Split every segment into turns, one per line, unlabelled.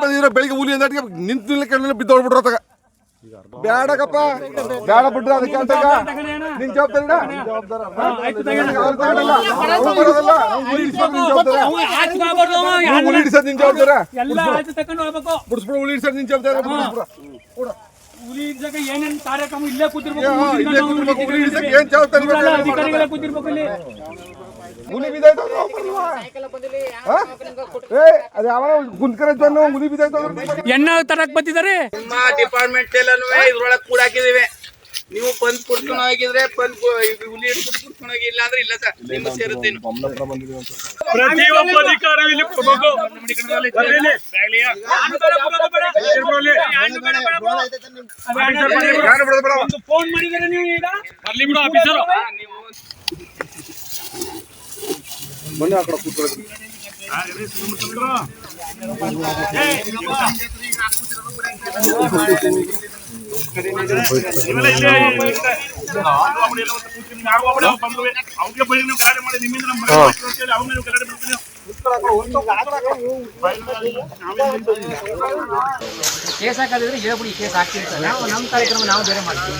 ಬಂದಿರೋ ಬೆಳಿಗ್ಗೆ ಹುಲಿ ಅಂದಾಟಿಗೆ ನಿಂತು ನಿಲ್ಲ ಬಿದ್ದೋಡ್ಬಿಟ್ರು ಅತ್ತಾಗ. ಬ್ಯಾಡಕಪ್ಪ ಬ್ಯಾಡ ಬಿಡ್ರ ಅದಕ್ಕೆ ಅಂತಾಗ ನಿನ್ ಜವಾಬ್ದಾರಿ ಹುಲಿ ಹಿಡಿಸೋದು ನಿನ್ ಜವಾಬ್ದಾರ ಬಿಡಿಸ್ಬಿಡು ಹುಲಿ ಹಿಡಿಸೋದು ನಿನ್ ಜವಾಬ್ದಾರ.
ಹುಲಿ ಏನೇನ್ ಕಾರ್ಯಕ್ರಮ ಇಲ್ಲೇ ಕೂತಿರ್ಬೇಕು
ಏನ್ ಜವಾಬ್ದಾರಿ
ಕೂತಿರ್ಬೇಕು ಇಲ್ಲಿ
ಹುಲಿ ಬಿದ್ದಾಯ್ತು ಅದು ಕುಂತ್ಕರ ಜನ ಹುಲಿ ಬಿದ್ದಾಯ್ತು
ಎಣ್ಣ ತರಕ್ ಬಂದಿದ್ದಾರೆ
ನಿಮ್ಮ ಡಿಪಾರ್ಟ್ಮೆಂಟ್ ಎಲ್ಲಾನು ಇದ್ರೊಳಗೆ ಕೂಡ ಹಾಕಿದೀವಿ. ನೀವು ಬಂದ್ ಕುಡ್ಕೊಂಡು ಹೋಗಿದ್ರೆ ಬಂದ್ ಹುಲಿ ಹಿಡ್ಕೊಂಡು ಕುಡ್ಕೊಂಡು ಹೋಗಿ ಇಲ್ಲ ಅಂದ್ರೆ ಇಲ್ಲ ಸರ್ ನಿಮ್ಮ ಸೇರುತ್ತೇನು.
ಪ್ರತಿಯೊಬ್ಬ ಅಧಿಕಾರಿ ಇಲ್ಲಿ
ಒಂದು ಫೋನ್ ಮಾಡಿದರೆ ನೀವು ಈಗ?
ಬರ್ಲಿ ಬಿಡು ಆಫೀಸರು
ಬನ್ನಿ ಆ ಕಡೆ ಕೂತ್ಕೊಳ್ಳಿ
ಇವೆಲ್ಲ ಇಲ್ಲೇ ಇರುತ್ತೆ. ನಾವು ಅವ್ರು ಎಲ್ಲ ಒಂದು ಕೂತ್ಕೊಂಡು ನಾವು ಒಬ್ಬರೇ ಅವ್ರು ಬಂದ್ವಿ. ಅವ್ರಿಗೆ ಬರೀ ನೀವು ಗಾಡಿ ಮಾಡಿ ನಿಮ್ಮಿಂದ ನಮ್ಮ ಮನೆ ಹೋಗ್ತೀವಿ ಅಂತ ಹೇಳಿ
ಕೇಸ್ ಹಾಕೋದಿದ್ರೆ ಹೇಳ್ಬಿಡಿ ಕೇಸ್ ಹಾಕ್ತೀವಿ ಸರ್ ನಾವು ನಮ್ಮ ಕಾರ್ಯಕ್ರಮ ನಾವು ಬೇರೆ ಮಾಡ್ತೀವಿ.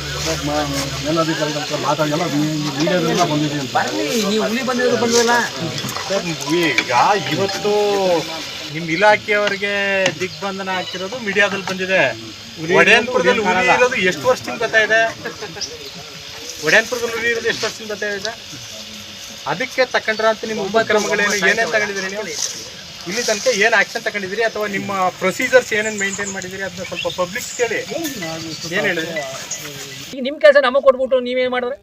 ಬರ್ಲಿ ನೀವು ಹುಲಿ ಬಂದಿದ್ರು ಬಂದಿಲ್ಲ
ಈಗ ಇವತ್ತು ನಿಮ್ ಇಲಾಖೆಯವರಿಗೆ ದಿಗ್ಬಂಧನ ಆಗ್ತಿರೋದು ಮೀಡಿಯಾದಲ್ಲಿ ಬಂದಿದೆ. ಒಡೆಯನ್ಪುರದಲ್ಲಿ ಹುಲಿ ಇರೋದು ಎಷ್ಟು ವರ್ಷದಿಂದ ಬರ್ತಾ ಇದೆ ಒಡೆಯನ್ಪುರದಲ್ಲಿ ಹುಲಿ ಇರೋದು ಎಷ್ಟು ವರ್ಷದಿಂದ ಬರ್ತಾ ಇದೆ ಅದಕ್ಕೆ ತಕೊಂಡ್ರ ಅಂತ ನಿಮ್ಮ ಉಪಕ್ರಮಗಳೇನು ಏನೇನು ತಗೊಂಡಿದ್ದೀರಿ ನೀವು? ಇಲ್ಲಿ ತನಕ ಏನು ಆಕ್ಷನ್ ತಗೊಂಡಿದ್ದೀರಿ ಅಥವಾ ನಿಮ್ಮ ಪ್ರೊಸೀಜರ್ಸ್ ಏನೇನು ಮೇಂಟೈನ್ ಮಾಡಿದ್ದೀರಿ? ಅದನ್ನ ಸ್ವಲ್ಪ ಪಬ್ಲಿಕ್ ಕೇಳಿ. ಏನು ಹೇಳಿದ್ರಿ?
ಈಗ ನಿಮ್ಮ ಕೆಲಸ ನಮಗೆ ಕೊಟ್ಬಿಟ್ಟು ನೀವೇನು ಮಾಡಿದ್ರೆ?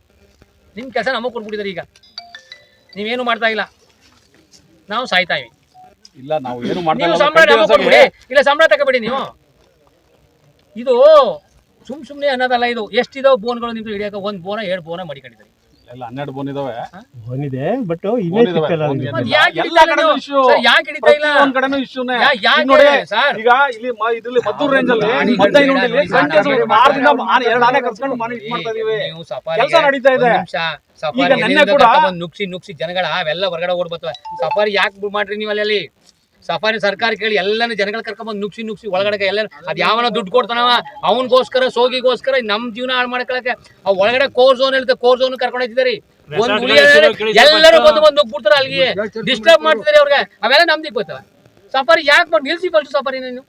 ನಿಮ್ಮ ಕೆಲಸ ನಮಗೆ ಕೊಟ್ಬಿಟ್ಟಿದ್ದಾರೆ ಈಗ. ನೀವೇನು ಮಾಡ್ತಾ ಇಲ್ಲ? ನಾವು ಸಾಯ್ತಾ ಇವಿ.
ಇಲ್ಲ ನಾವು ಏನು
ಮಾಡ್ತೀವಿ ಸಂಬಳ ನಮಗೆ ಕೊಟ್ಬಿಡಿ. ಇಲ್ಲ ಸಂಬಳ ತಗೋಬೇಡಿ ನೀವು. ಇದು ಸುಮ್ ಸುಮ್ಮನೆ ಅನ್ನೋದಲ್ಲ ಇದು. ಎಷ್ಟಿದಾವೆ ಬೋನ್ಗಳು ನಿಮ್ದು ಹಿಡಿಯಕ್ಕೆ? ಒಂದು ಬೋನ ಎರಡು ಬೋನ ಮಡಿಕೊಂಡಿದ್ದಾರೆ
ಎಲ್ಲ ಹನ್ನೆರಡು ಬೋನ್ ಇದಾವೆ.
ಬಂದಿದೆ ಬಟ್ ಇಮೇಜ್ ಸಿಕ್ಕಲ್ಲ ನಮ್ಗೆ.
ಯಾಕೆ
ಎಲ್ಲ
ಹಿಡಿತಾ ಇಲ್ಲ
ಕಡೆನೂ
ಸರ್, ಯಾಕೆ ಹಿಡಿತಾ ಇಲ್ಲ?
ಒಂದ್ ಕಡೆನೂ ಇಶ್ಯೂನೇ
ಯಾ- ಯಾಕೆ
ನೋಡಿ
ಸರ್?
ಈಗ ಇಲ್ಲಿ ಮ- ಇದ್ರಲ್ಲಿ ಮದ್ದೂರು ರೇಂಜ್ ಅಲ್ಲಿ
ಗಾಡಿ
ಮದ್ದೈನಹಳ್ಳಿಲಿ
ಗಾಡಿ
ಕಂಟಿನ್ಯೂಸ್
ಗಾಡಿ
ಮಾರ್ದಿಂದ
ಗಾಡಿ
ಆನೆ- ಎರಡು ಆನೆ ಕರ್ಸ್ಕೊಂಡು ಮನೆ ಇದ್ ಮಾಡ್ತಾ ಇದೀವಿ.
ನೀವು ಸಫಾರಿಗೆ
ಕೆಲ್ಸ ನಡೀತಾ ಇದೆ.
ಒಂದ್ ನಿಮಿಷ ಸಫಾರಿ
ಈಗ ನೆನ್ನೆ
ಎಲ್ಲಿಂದ
ಕೂಡ-
ಬಂದ್ ನುಗ್ಸಿ ನುಗ್ಸಿ ಜನಗಳ ಅವೆಲ್ಲ ಹೊರಗಡೆ ಓಡ್ಬರ್ತವೆ ಸಫಾರಿ ಯಾಕೆ ಮಾಡ್ರಿ ನೀವು ಅಲ್ಲಿ? ಸಫಾರಿ ಸರ್ಕಾರ ಕೇಳಿ ಎಲ್ಲಾನು ಜನಗಳ ಕರ್ಕೊಂಡ್ಬಂದು ನುಗ್ಸಿ ನುಗ್ಸಿ ಒಳಗಡೆ ಎಲ್ಲ ಅದ್ ಯಾವನ ದುಡ್ಡು ಕೊಡ್ತಾನವ ಅವನಿಗೋಸ್ಕರ ಸೋಗಿಗೋಸ್ಕರ ನಮ್ ಜೀವನ ಹಾಳು ಮಾಡ್ಕೊಳಕ್ಕೆ. ಆ ಒಳಗಡೆ ಕೋರ್ ಝೋನ್ ಇರುತ್ತೆ ಕೋರ್ ಝೋನ್ ಕರ್ಕೊಂಡು ಹೋಗ್ತಿದ್ದಾರೆ ಒಂದ್ ಎಲ್ಲರೂ ಬಂದು ಬಂದು ನುಗ್ಬಿಡ್ತಾರೆ ಅಲ್ಲಿಗೆ. ಡಿಸ್ಟರ್ಬ್ ಮಾಡ್ತಿದ್ದಾರೆ ಅವ್ರಿಗೆ. ಅವೆಲ್ಲ ನಮ್ದಿಕ್ ಬರ್ತವೆ ಸಫಾರಿ ಯಾಕೆ ಮಾಡಿ ನಿಲ್ಸಿ ಬಲ್ಸು ಸಫಾರಿ ನೀವು?